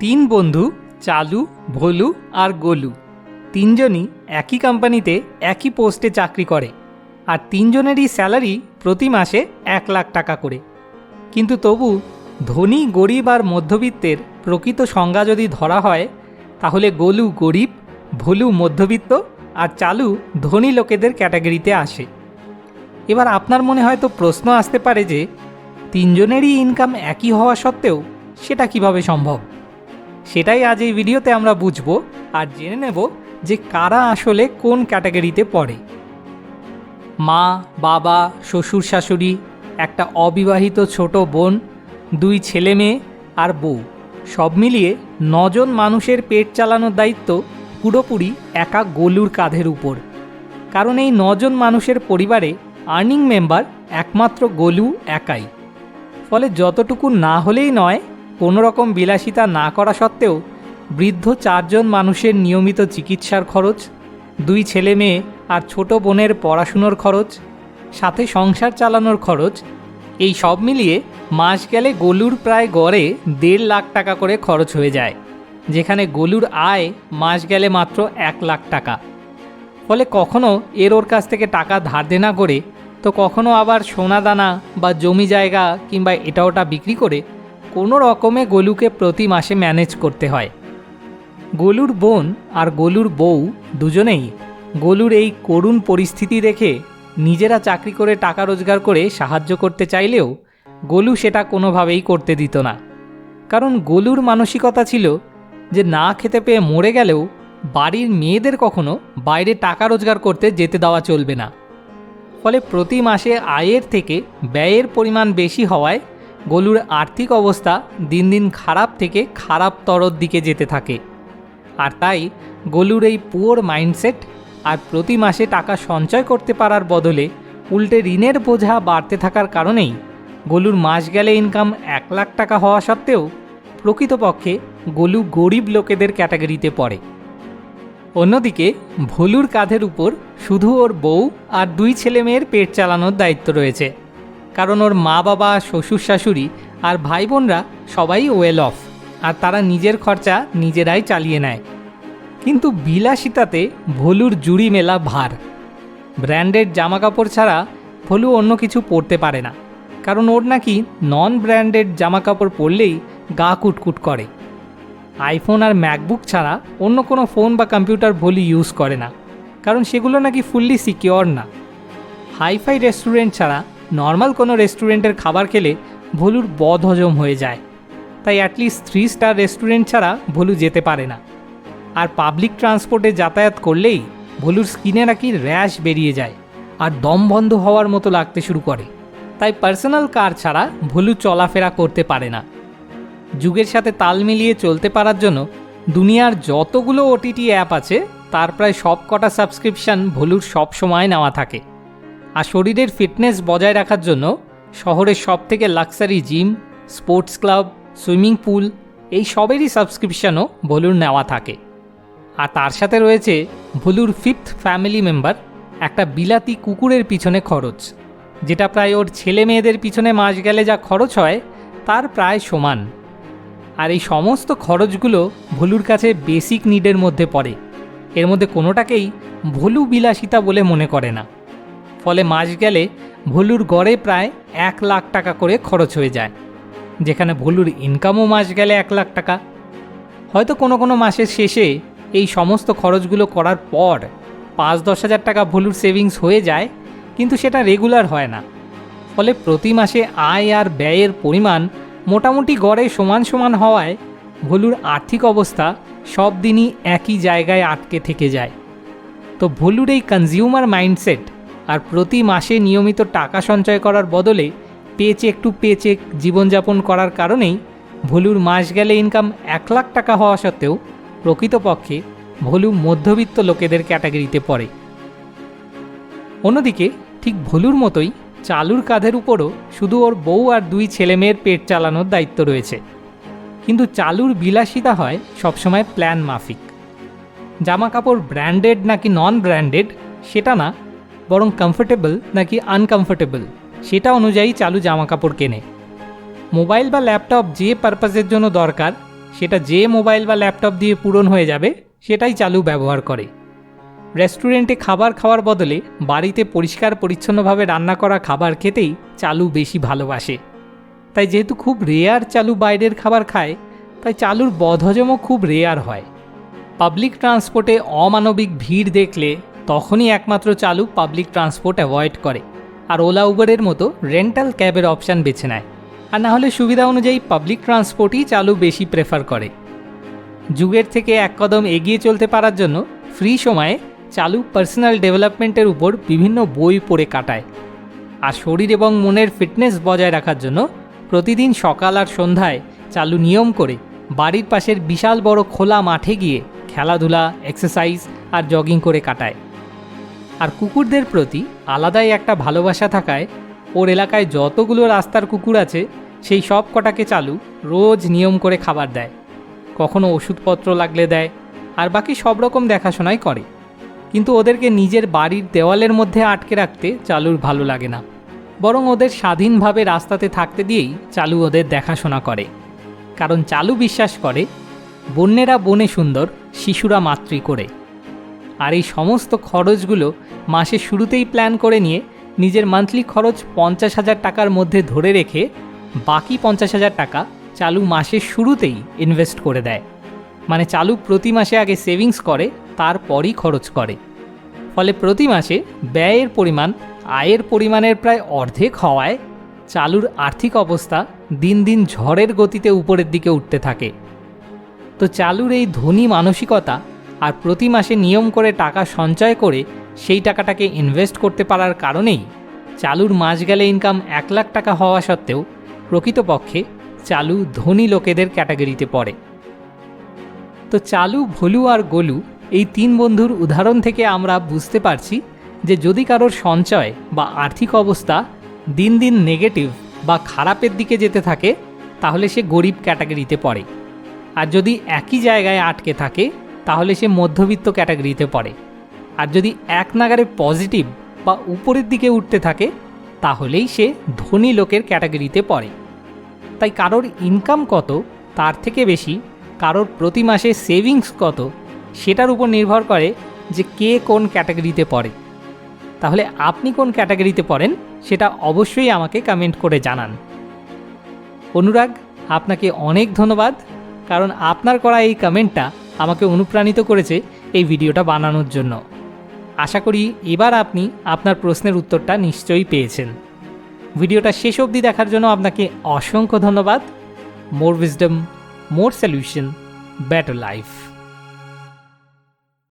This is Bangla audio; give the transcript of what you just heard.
তিন বন্ধু, চালু, ভোলু আর গোলু। তিনজনই একই কোম্পানিতে একই পোস্টে চাকরি করে আর তিনজনেরই স্যালারি প্রতি মাসে এক লাখ টাকা করে। কিন্তু তবু ধনী, গরিব আর মধ্যবিত্তের প্রকৃত সংজ্ঞা যদি ধরা হয়, তাহলে গোলু গরিব, ভোলু মধ্যবিত্ত আর চালু ধনী লোকেদের ক্যাটাগরিতে আসে। এবার আপনার মনে হয়তো প্রশ্ন আসতে পারে যে, তিনজনেরই ইনকাম একই হওয়া সত্ত্বেও সেটা কীভাবে সম্ভব? সেটাই আজ এই ভিডিওতে আমরা বুঝব আর জেনে নেব যে কারা আসলে কোন ক্যাটাগরিতে পড়ে। মা, বাবা, শ্বশুর, শাশুড়ি, একটা অবিবাহিত ছোট বোন, দুই ছেলে মেয়ে আর বউ, সব মিলিয়ে নজন মানুষের পেট চালানোর দায়িত্ব পুরোপুরি একা গোলুর কাঁধের উপর। কারণ এই নজন মানুষের পরিবারে আর্নিং মেম্বার একমাত্র গোলু একাই। ফলে যতটুকু না হলেই নয় কোনো রকম বিলাসিতা না করা সত্ত্বেও বৃদ্ধ চারজন মানুষের নিয়মিত চিকিৎসার খরচ, দুই ছেলে মেয়ে আর ছোট বোনের পড়াশুনোর খরচ, সাথে সংসার চালানোর খরচ, এই সব মিলিয়ে মাস গেলে গলুর প্রায় গড়ে দেড় লাখ টাকা করে খরচ হয়ে যায়, যেখানে গলুর আয় মাস গেলে মাত্র এক লাখ টাকা। ফলে কখনো এর ওর কাছ থেকে টাকা ধার দেনা করে, তো কখনো আবার সোনা দানা বা জমি জায়গা কিংবা এটা ওটা বিক্রি করে কোনো রকমে গোলুকে প্রতি মাসে ম্যানেজ করতে হয়। গোলুর বোন আর গোলুর বউ দুজনেই গোলুর এই করুণ পরিস্থিতি দেখে নিজেরা চাকরি করে টাকা রোজগার করে সাহায্য করতে চাইলেও গোলু সেটা কোনোভাবেই করতে দিত না। কারণ গোলুর মানসিকতা ছিল যে না খেতে পেয়ে মরে গেলেও বাড়ির মেয়েদের কখনো বাইরে টাকা রোজগার করতে যেতে দেওয়া চলবে না। ফলে প্রতি মাসে আয়ের থেকে ব্যয়ের পরিমাণ বেশি হওয়ায় গোলুর আর্থিক অবস্থা দিন দিন খারাপ থেকে খারাপতরর দিকে যেতে থাকে। আর তাই গোলুর এই পুয়োর মাইন্ডসেট আর প্রতি মাসে টাকা সঞ্চয় করতে পারার বদলে উল্টে ঋণের বোঝা বাড়তে থাকার কারণেই গোলুর মাস গেলে ইনকাম এক লাখ টাকা হওয়া সত্ত্বেও প্রকৃতপক্ষে গোলু গরিব লোকেদের ক্যাটাগরিতে পড়ে। অন্যদিকে ভলুর কাঁধের উপর শুধু ওর বউ আর দুই ছেলে মেয়ের পেট চালানোর দায়িত্ব রয়েছে। কারণ ওর মা বাবা, শ্বশুর শাশুড়ি আর ভাই বোনরা সবাই ওয়েল অফ আর তারা নিজের খরচা নিজেরাই চালিয়ে নেয়। কিন্তু বিলাসিতাতে ভোলুর জুড়ি মেলা ভার। ব্র্যান্ডেড জামাকাপড় ছাড়া ভোলু অন্য কিছু পরতে পারে না। কারণ ওর নাকি নন ব্র্যান্ডেড জামাকাপড় পরলেই গা কুটকুট করে। আইফোন আর ম্যাকবুক ছাড়া অন্য কোনো ফোন বা কম্পিউটার ভোলি ইউজ করে না। কারণ সেগুলো নাকি ফুললি সিকিওর না। হাইফাই রেস্টুরেন্ট ছাড়া নর্মাল কোনো রেস্টুরেন্টের খাবার খেলে ভোলুর বদ হজম হয়ে যায়। তাই অ্যাটলিস্ট থ্রি স্টার রেস্টুরেন্ট ছাড়া ভোলু যেতে পারে না। আর পাবলিক ট্রান্সপোর্টে যাতায়াত করলেই ভোলুর স্কিনে নাকি র্যাশ বেরিয়ে যায় আর দম বন্ধ হওয়ার মতো লাগতে শুরু করে। তাই পার্সোনাল কার ছাড়া ভোলু চলাফেরা করতে পারে না। যুগের সাথে তাল মিলিয়ে চলতে পারার জন্য দুনিয়ার যতগুলো ওটিটি অ্যাপ আছে, তার প্রায় সব কটা সাবস্ক্রিপশান ভোলুর সব সময় নেওয়া থাকে। আর শরীরের ফিটনেস বজায় রাখার জন্য শহরের সব থেকে luxury gym, sports club, swimming pool এই সবেরই সাবস্ক্রিপশানও ভোলুর নেওয়া থাকে। আর তার সাথে রয়েছে ভোলুর ফিফথ ফ্যামিলি মেম্বার একটা বিলাতি কুকুরের পিছনে খরচ, যেটা প্রায় ওর ছেলে মেয়েদের পিছনে মাস গেলে যা খরচ হয়, তার প্রায় সমান। আর এই সমস্ত খরচগুলো ভোলুর কাছে বেসিক নিডের মধ্যে পড়ে। এর মধ্যে কোনোটাকেই ভোলু বিলাসিতা বলে মনে করে না। ফলে মাস গেলে ভুলুর গড়ে প্রায় এক লাখ টাকা করে খরচ হয়ে যায়। যেখানে ভোলুর ইনকামও মাস গেলে এক লাখ টাকা। হয়তো কোনো কোনো মাসের শেষে এই সমস্ত খরচগুলো করার পর পাঁচ দশ হাজার টাকা ভুলুর সেভিংস হয়ে যায়, কিন্তু সেটা রেগুলার হয় না। ফলে প্রতি মাসে আয় আর ব্যয়ের পরিমাণ মোটামুটি গড়ে সমান সমান হওয়ায় ভুলুর আর্থিক অবস্থা সব দিনই একই জায়গায় আটকে থেকে যায়। তো ভুলুর এই কনজিউমার মাইন্ডসেট আর প্রতি মাসে নিয়মিত টাকা সঞ্চয় করার বদলে পেচেক টু পেচেক জীবনযাপন করার কারণেই ভোলুর মাস গেলে ইনকাম এক লাখ টাকা হওয়া সত্ত্বেও প্রকৃতপক্ষে ভোলু মধ্যবিত্ত লোকেদের ক্যাটাগরিতে পড়ে। অন্যদিকে ঠিক ভোলুর মতোই চালুর কাঁধের উপরও শুধু ওর বউ আর দুই ছেলেমেয়ের পেট চালানোর দায়িত্ব রয়েছে। কিন্তু চালুর বিলাসিতা হয় সবসময় প্ল্যান মাফিক। জামা কাপড় ব্র্যান্ডেড নাকি নন ব্র্যান্ডেড সেটা না বরং কমফোর্টেবল নাকি আনকমফোর্টেবল সেটা অনুযায়ী চালু জামা কাপড় কেনে। মোবাইল বা ল্যাপটপ যে পারপাসের জন্য দরকার, সেটা যে মোবাইল বা ল্যাপটপ দিয়ে পূরণ হয়ে যাবে, সেটাই চালু ব্যবহার করে। রেস্টুরেন্টে খাবার খাওয়ার বদলে বাড়িতে পরিষ্কার পরিচ্ছন্নভাবে রান্না করা খাবার খেতেই চালু বেশি ভালোবাসে। তাই যেহেতু খুব রেয়ার চালু বাইরের খাবার খায়, তাই চালুর বদহজমও খুব রেয়ার হয়। পাবলিক ট্রান্সপোর্টে অমানবিক ভিড় দেখলে তখনই একমাত্র চালু পাবলিক ট্রান্সপোর্ট অ্যাভয়েড করে। আর ওলা উবেরের মতো রেন্টাল ক্যাবের অপশান বেছে নেয়। আর না হলে সুবিধা অনুযায়ী পাবলিক ট্রান্সপোর্টই চালু বেশি প্রেফার করে। যুগের থেকে এক কদম এগিয়ে চলতে পারার জন্য ফ্রি সময়ে চালু পার্সোনাল ডেভেলপমেন্টের উপর বিভিন্ন বই পড়ে কাটায়। আর শরীর এবং মনের ফিটনেস বজায় রাখার জন্য প্রতিদিন সকাল আর সন্ধ্যায় চালু নিয়ম করে বাড়ির পাশের বিশাল বড় খোলা মাঠে গিয়ে খেলাধুলা এক্সারসাইজ আর জগিং করে কাটায়। আর কুকুরদের প্রতি আলাদাই একটা ভালোবাসা থাকায় ওর এলাকায় যতগুলো রাস্তার কুকুর আছে, সেই সব কটাকে চালু রোজ নিয়ম করে খাবার দেয়। কখনো ওষুধপত্র লাগলে দেয়, আর বাকি সব রকম দেখাশোনাই করে। কিন্তু ওদেরকে নিজের বাড়ির দেওয়ালের মধ্যে আটকে রাখতে চালুর ভালো লাগে না। বরং ওদের স্বাধীনভাবে রাস্তাতে থাকতে দিয়েই চালু ওদের দেখাশোনা করে। কারণ চালু বিশ্বাস করে, বন্যেরা বনে সুন্দর, শিশুরা মাতৃ করে। আর এই সমস্ত খরচগুলো মাসের শুরুতেই প্ল্যান করে নিয়ে নিজের মান্থলি খরচ পঞ্চাশ হাজার টাকার মধ্যে ধরে রেখে বাকি পঞ্চাশ হাজার টাকা চালু মাসের শুরুতেই ইনভেস্ট করে দেয়। মানে চালু প্রতি মাসে আগে সেভিংস করে, তারপরই খরচ করে। ফলে প্রতি মাসে ব্যয়ের পরিমাণ, আয়ের পরিমাণের প্রায় অর্ধেক হওয়ায় চালুর আর্থিক অবস্থা দিন দিন ঝড়ের গতিতে উপরের দিকে উঠতে থাকে। তো চালুর এই ধনী মানসিকতা আর প্রতি মাসে নিয়ম করে টাকা সঞ্চয় করে সেই টাকাটাকে ইনভেস্ট করতে পারার কারণেই চালুর মাস গেলে ইনকাম এক লাখ টাকা হওয়া সত্ত্বেও প্রকৃতপক্ষে চালু ধনী লোকেদের ক্যাটাগরিতে পড়ে। তো চালু, ভলু আর গোলু এই তিন বন্ধুর উদাহরণ থেকে আমরা বুঝতে পারছি যে যদি কারোর সঞ্চয় বা আর্থিক অবস্থা দিন দিন নেগেটিভ বা খারাপের দিকে যেতে থাকে, তাহলে সে গরিব ক্যাটাগরিতে পড়ে। আর যদি একই জায়গায় আটকে থাকে তাহলে সে মধ্যবিত্ত ক্যাটাগরিতে পড়ে। আর যদি এক নাগারে পজিটিভ বা উপরের দিকে উঠতে থাকে, তাহলেই সে ধনী লোকের ক্যাটাগরিতে পড়ে। তাই কারোর ইনকাম কত, তার থেকে বেশি, কারোর প্রতি মাসে সেভিংস কত, সেটার উপর নির্ভর করে যে কে কোন ক্যাটাগরিতে পড়ে। তাহলে আপনি কোন ক্যাটাগরিতে পড়েন, সেটা অবশ্যই আমাকে কমেন্ট করে জানান। অনুরাগ, আপনাকে অনেক ধন্যবাদ, কারণ আপনার করা এই কমেন্টটা আমাকে অনুপ্রাণিত করেছে এই ভিডিওটা বানানোর জন্য। আশা করি এবার আপনি আপনার প্রশ্নের উত্তরটা নিশ্চয়ই পেয়েছেন। ভিডিওটা শেষ অবধি দেখার জন্য আপনাকে অসংখ্য ধন্যবাদ। More wisdom more solution better life